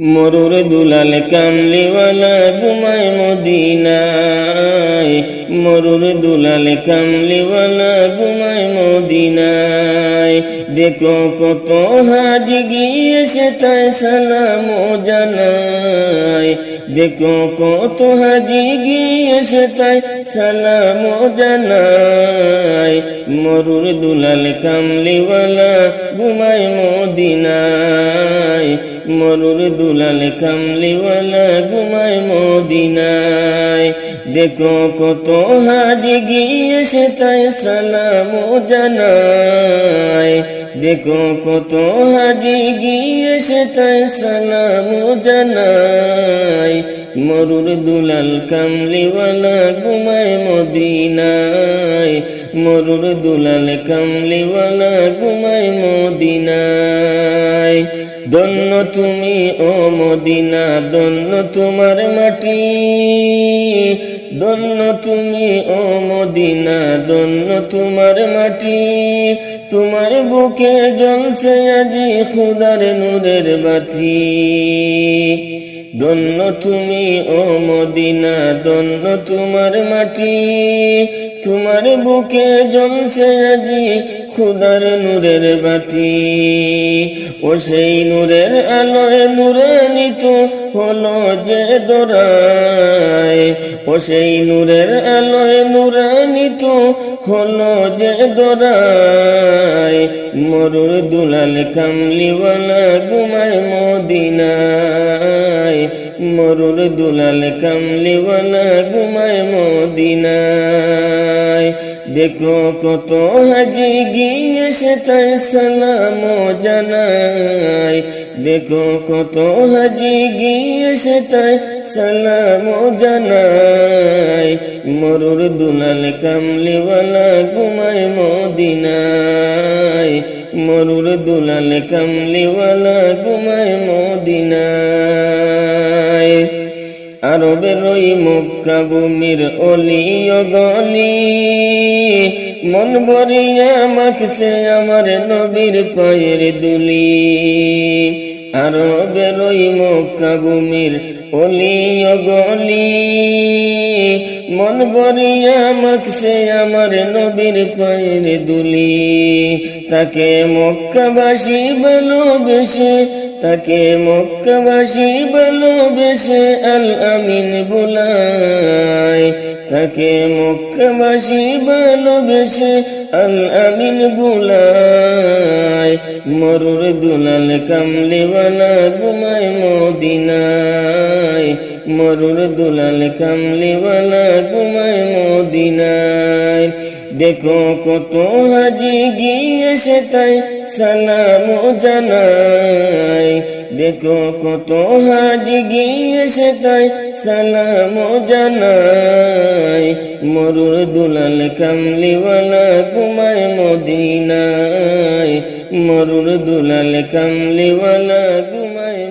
মরুর দুলাল কামলিওয়ালা ঘুমায় মদিনায়। মরুর দুলাল কামলিওয়ালা ঘুমায় মদিনায়। দেখো কত হাজি গিয়ে সে তাই সালাম জানায়। দেখো কত হাজি গিয়ে সে তাই সালাম জানায়। মরুর দুলাল কামলিওয়ালা ঘুমায় মদিনায়। মরুর দুলাল কামলিওয়ালা ঘুমায় মদিনায়। দেখো কত হাজি গিয়ে সে তাই সালাম জানায়। দেখো কত হাজি গিয়ে সে তাই সালাম জানায়। মরুর দুলাল কামলিওয়ালা ঘুমায় মদিনায়। মরুর দুলাল কামলিওয়ালা ঘুমায় মদিনায়। দন্য তুমি ও মদিনা ধন্য তোমার মাটি। ধন্য তুমি ও মদিনা ধন্য তোমার মাটি। তোমার বুকে জ্বলছে আজি খুদার নূরের বাতি। দন্য তুমি ও মদিনা দন্য তোমার মাটি। তোমার বুকে জ্বলছে আজি খুদার নূরের বাতি। ও সেই নূরের আলোয় নূরানিত হলো যে দোরায় ও সেই নূরের আলোয় নূরানিত হলো যে দোরায় মরুর দুলাল কামলিওয়ালা ঘুমায় মদিনায়। মরুর দুলাল কামলিওয়ালা ঘুমায় মদিনায়। দেখো কত হাজি গিয়ে সে তাই সালাম জানায়। দেখো কত হাজি গিয়ে সে তাই সালাম জানায়। মরুর দুলাল কামলিওয়ালা ঘুমায় মদিনায়। মরুর দুলাল কামলিওয়ালা ঘুমায় মদিনায়। আরবের ওই মক্কা ভূমির অলি গলি। মন ভরিয়া মাখছে আমার নবীর পায়ের দুলি। আরবের ওই মক্কা ভূমির অলি গলি, মন বরিয়া মাখছে আমার নবীর পায়ের দুলি। তাকে মক্কাবাসী ভালোবেসে, তাকে মক্কাবাসী ভালোবেসে আল আমিন বুলায় তাকে মক্কাবাসী ভালোবেসে আল আমিন বুলায় মরুর দুলাল কামলিওয়ালা ঘুমায় মদিনায়। মরুর দুলাল কামলিওয়ালা ঘুমায় মদিনায়। দেখো কত হাজি গিয়ে সে তাই সালাম জানায়। দেখো কত হাজি গিয়ে সে তাই সালাম জানায়। মরুর দুলাল কামলিওয়ালা ঘুমায় মদিনায়। মরুর দুলাল কামলিওয়ালা ঘুমায়